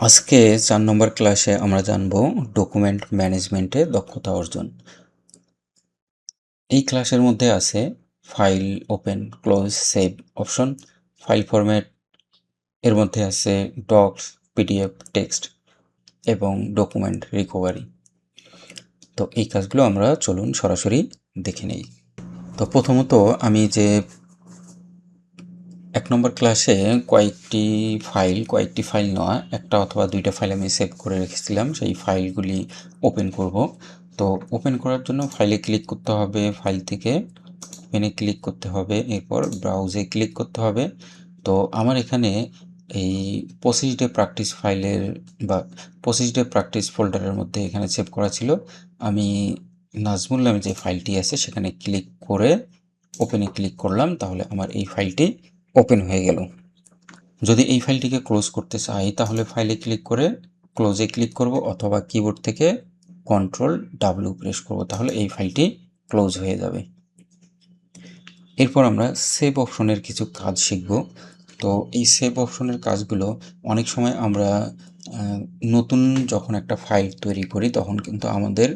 আজকে চার নম্বর ক্লাসে আমরা জানব ডকুমেন্ট ম্যানেজমেন্টে দক্ষতা অর্জন। এই ক্লাসের মধ্যে আছে file open, close, save option. File format এর মধ্যে আছে ডকস, পিডিএফ, টেক্সট এবং ডকুমেন্ট রিকভারি। তো এই কাজগুলো আমরা চলুন সরাসরি দেখে নেই। তো প্রথমত আমি যে এক নম্বর ক্লাসে কয়েকটি ফাইল কয়েকটি ফাইল নয় একটা অথবা দুইটা ফাইল আমি সেভ করে রেখেছিলাম। সেই ফাইলগুলি ওপেন করব। তো ওপেন করার জন্য ফাইলে ক্লিক করতে হবে ফাইল থেকে। ওপেনে ক্লিক করতে হবে। এরপর ব্রাউজে ক্লিক করতে হবে। তো আমার এখানে এই পঁচিশ ডে প্র্যাকটিস ফাইলের বা পঁচিশ ডে প্র্যাকটিস ফোল্ডারের মধ্যে এখানে সেভ করা ছিল। আমি নাজমুল নামে যে ফাইলটি আছে সেখানে ক্লিক করে ওপেনে ক্লিক করলাম। তাহলে আমার এই ফাইলটি ওপেন হয়ে গেল। যদি এই ফাইলটিকে ক্লোজ করতে চাই, তাহলে ফাইলে ক্লিক করে ক্লোজে ক্লিক করব অথবা কিবোর্ড থেকে কন্ট্রোল ডাব্লিউ প্রেস করব, তাহলে এই ফাইলটি ক্লোজ হয়ে যাবে। এরপর আমরা সেভ অপশনের কিছু কাজ শিখব। তো এই সেভ অপশনের কাজগুলো অনেক সময় আমরা নতুন যখন একটা ফাইল তৈরি করি, তখন কিন্তু আমাদের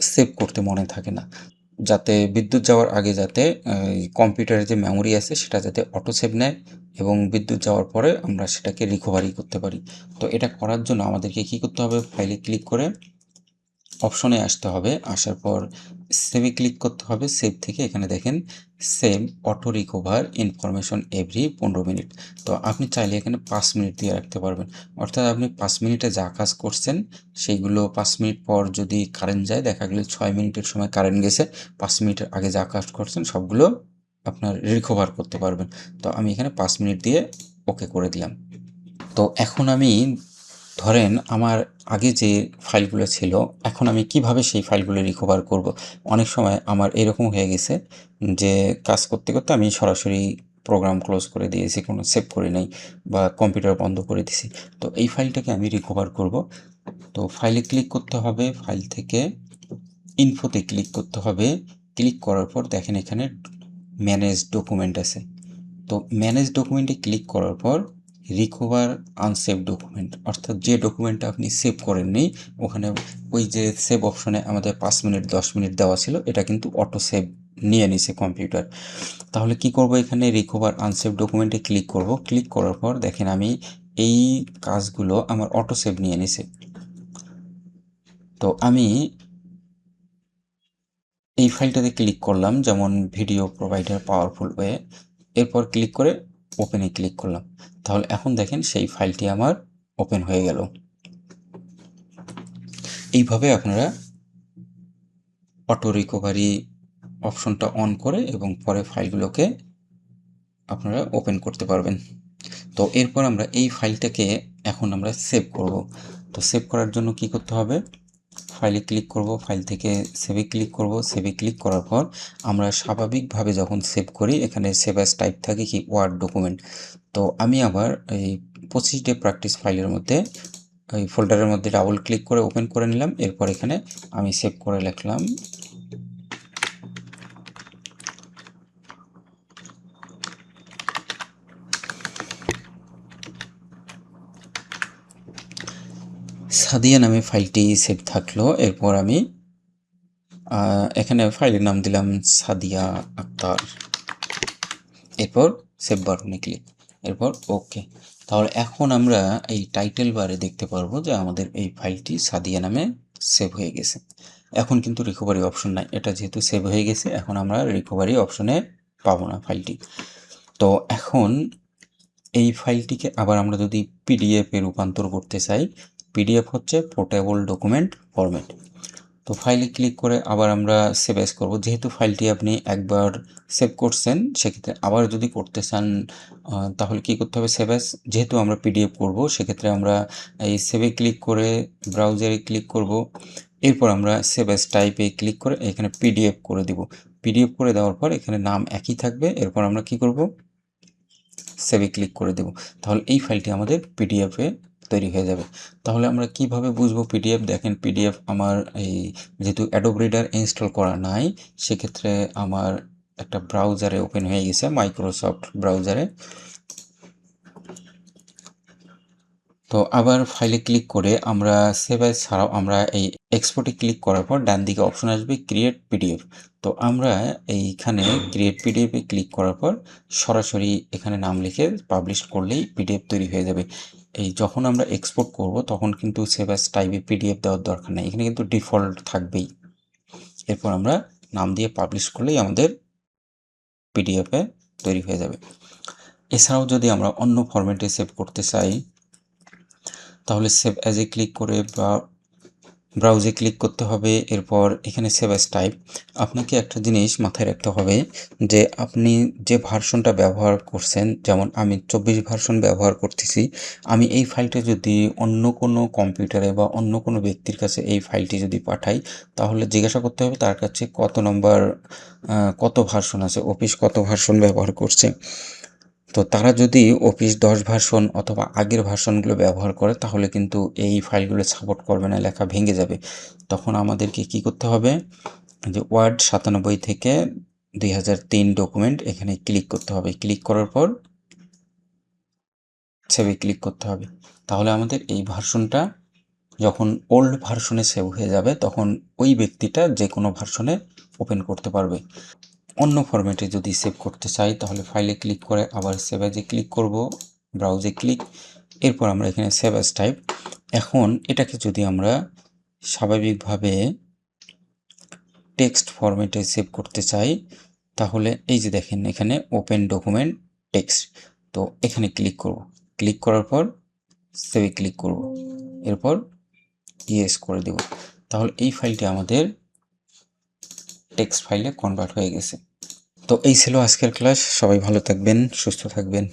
সেভ করতে মনে থাকে না। যাতে বিদ্যুৎ যাওয়ার আগে যাতে কম্পিউটারের যে মেমোরি আছে সেটা যাতে অটো সেভ নেয় এবং বিদ্যুৎ যাওয়ার পরে আমরা সেটাকে রিকভারি করতে পারি। তো এটা করার জন্য আমাদেরকে কি করতে হবে? ফাইলে ক্লিক করে অপশনে আসতে হবে। আসার পর সেভে ক্লিক করতে হবে। সেভ থেকে এখানে দেখেন save auto recover information every পনেরো মিনিট তো আপনি চাইলে এখানে পাঁচ মিনিট দিয়ে রাখতে পারবেন। অর্থাৎ আপনি পাঁচ মিনিটে যা কাজ করছেন, সেইগুলো পাঁচ মিনিট পর যদি কারেন্ট যায়, দেখা গেলে ছয় মিনিটের সময় কারেন্ট গেছে, পাঁচ মিনিটের আগে যা কাজ করছেন, সবগুলো আপনার রিকভার করতে পারবেন। তো আমি এখানে পাঁচ মিনিট দিয়ে ওকে করে দিলাম। তো এখন আমি ধরেন আমার আগে যে ফাইলগুলো ছিল, এখন আমি কীভাবে সেই ফাইলগুলো রিকভার করব? অনেক সময় আমার এরকম হয়ে গেছে যে, কাজ করতে করতে আমি সরাসরি প্রোগ্রাম ক্লোজ করে দিয়েছি, কোনো সেভ করে নেই বা কম্পিউটার বন্ধ করে দিয়েছি। তো এই ফাইলটাকে আমি রিকভার করব। তো ফাইলে ক্লিক করতে হবে ফাইল থেকে ইনফোতে ক্লিক করতে হবে। ক্লিক করার পর দেখেন এখানে ম্যানেজ ডকুমেন্ট আছে। তো ম্যানেজ ডকুমেন্টে ক্লিক করার পর রিকভার আনসেভ ডকুমেন্ট অর্থাৎ যে ডকুমেন্টটা আপনি সেভ করেননি, ওখানে ওই যে সেভ অপশনে আমাদের পাঁচ মিনিট, দশ মিনিট দেওয়া ছিল, এটা কিন্তু অটো সেভ নিয়ে নিছে কম্পিউটার তাহলে কি করব এখানে? রিকভার আনসেভ ডকুমেন্টে ক্লিক করব। ক্লিক করার পর দেখেন আমি এই কাজগুলো আমার অটো সেভ নিয়ে নিছে। তো আমি এই ফাইলটাতে ক্লিক করলাম, যেমন ভিডিও প্রোভাইডার পাওয়ারফুল ওয়ে এরপর ক্লিক করে ওপেনে ক্লিক করলাম। তাহলে এখন দেখেন সেই ফাইলটি আমার ওপেন হয়ে গেল। এইভাবে আপনারা অটো রিকভারি অপশনটা অন করে এবং পরে ফাইলগুলোকে আপনারা ওপেন করতে পারবেন। তো এরপর আমরা এই ফাইলটাকে এখন আমরা সেভ করব। তো সেভ করার জন্য কি করতে হবে? ফাইলে ক্লিক করব ফাইল থেকে সেভে ক্লিক করব সেভে ক্লিক করার পর আমরা স্বাভাবিকভাবে যখন সেভ করি, এখানে সেভ অ্যাস টাইপ থাকে কি ওয়ার্ড ডকুমেন্ট তো আমি আবার এই পঁচিশ ডে প্র্যাকটিস ফাইলের মধ্যে ওই ফোল্ডারের মধ্যে ডাবল ক্লিক করে ওপেন করে নিলাম। এরপর এখানে আমি সেভ করে লিখলাম সাদিয়া নামে ফাইলটি সেভ থাকল। এরপর আমি এখানে ফাইলের নাম দিলাম সাদিয়া আক্তার। এরপর সেভ বাটনে ক্লিক এরপর ওকে তাহলে এখন আমরা এই টাইটেল বারে দেখতে পারব যে আমাদের এই ফাইলটি সাদিয়া নামে সেভ হয়ে গেছে। এখন কিন্তু রিকভারি অপশন নাই। এটা যেহেতু সেভ হয়ে গেছে, এখন আমরা রিকভারি অপশনে পাবো না ফাইলটি তো এখন এই ফাইলটিকে আবার আমরা যদি পিডিএফে রূপান্তর করতে চাই পিডিএফ হচ্ছে পোর্টেবল ডকুমেন্ট ফরম্যাট তো ফাইলে ক্লিক করে আবার আমরা সেভ এস করব। যেহেতু ফাইলটি আপনি একবার সেভ করছেন, সেক্ষেত্রে আবার যদি করতে চান তাহলে কি করতে হবে? সেভ এস যেহেতু আমরা পিডিএফ করব, সেক্ষেত্রে আমরা এই সেভে ক্লিক করে ব্রাউজারে ক্লিক করব। এরপর আমরা সেভ এস টাইপে ক্লিক করে এখানে পিডিএফ করে দিব। পিডিএফ করে দেওয়ার পর এখানে নাম একই থাকবে। এরপর আমরা কি করব? সেভে ক্লিক করে দেব। তাহলে এই ফাইলটি আমাদের পিডিএফে তৈরি হয়ে যাবে। তাহলে আমরা কীভাবে বুঝব পিডিএফ দেখেন পিডিএফ আমার এই যেহেতু অ্যাডোব রিডার ইনস্টল করা নাই, সেক্ষেত্রে আমার একটা ব্রাউজারে ওপেন হয়ে গেছে মাইক্রোসফট ব্রাউজারে তো আবার ফাইলে ক্লিক করে আমরা সেভ ছাড়াও আমরা এই এক্সপোর্টে ক্লিক করার পর ডান দিকে অপশন আসবে ক্রিয়েট পিডিএফ তো আমরা এইখানে ক্রিয়েট পিডিএফে ক্লিক করার পর সরাসরি এখানে নাম লিখে পাবলিশ করলেই পিডিএফ তৈরি হয়ে যাবে। এই যখন আমরা এক্সপোর্ট করব তখন কিন্তু সেভ অ্যাজ টাইপে পিডিএফ দেওয়ার দরকার নেই, এখানে কিন্তু ডিফল্ট থাকবেই। এরপর আমরা নাম দিয়ে পাবলিশ করলেই আমাদের পিডিএফে তৈরি হয়ে যাবে। এছাড়াও যদি আমরা অন্য ফরম্যাটে সেভ করতে চাই, তাহলে সেভ অ্যাজ এ ক্লিক করে বা ব্রাউজে ক্লিক করতে হবে, এরপর এখানে সেভ অ্যাজ টাইপ আপনাকে একটা জিনিস মাথায় রাখতে হবে যে আপনি যে ভার্সনটা ব্যবহার করছেন, যেমন আমি চব্বিশ ভার্সন ব্যবহার করতেছি, আমি এই ফাইলটা যদি অন্য কোনো কম্পিউটারে বা অন্য কোনো ব্যক্তির কাছে এই ফাইলটি যদি পাঠাই, তাহলে জিজ্ঞাসা করতে হবে তার কাছে কত নম্বর কত ভার্সন আছে অফিস কত ভার্সন ব্যবহার করছে। তো তারা যদি অফিস দশ ভার্সন অথবা আগের ভার্সনগুলো ব্যবহার করে, তাহলে কিন্তু এই ফাইলগুলো সাপোর্ট করবে না, লেখা ভেঙে যাবে। তখন আমাদেরকে কি করতে হবে? যে ওয়ার্ড সাতানব্বই থেকে দুই হাজার তিন ডকুমেন্ট এখানে ক্লিক করতে হবে। ক্লিক করার পর সেভে ক্লিক করতে হবে। তাহলে আমাদের এই ভার্সনটা যখন ওল্ড ভার্সনে সেভ হয়ে যাবে, তখন ওই ব্যক্তিটা যে কোনো ভার্সনে ওপেন করতে পারবে। অন্য ফরম্যাটে যদি সেভ করতে চাই, তাহলে ফাইলে ক্লিক করে আবার সেভ অ্যাজে ক্লিক করব ব্রাউজে ক্লিক এরপর আমরা এখানে সেভ অ্যাজ টাইপ এখন এটাকে যদি আমরা স্বাভাবিকভাবে টেক্সট ফরম্যাটে সেভ করতে চাই, তাহলে এই যে দেখেন এখানে ওপেন ডকুমেন্ট টেক্সট তো এখানে ক্লিক করব। ক্লিক করার পর সেভে ক্লিক করব। এরপর ইয়েস করে দেব। তাহলে এই ফাইলটি আমাদের টেক্সট ফাইলে কনভার্ট হয়ে গেছে। তো এই ছিল আজকের ক্লাস সবাই ভালো থাকবেন, সুস্থ থাকবেন।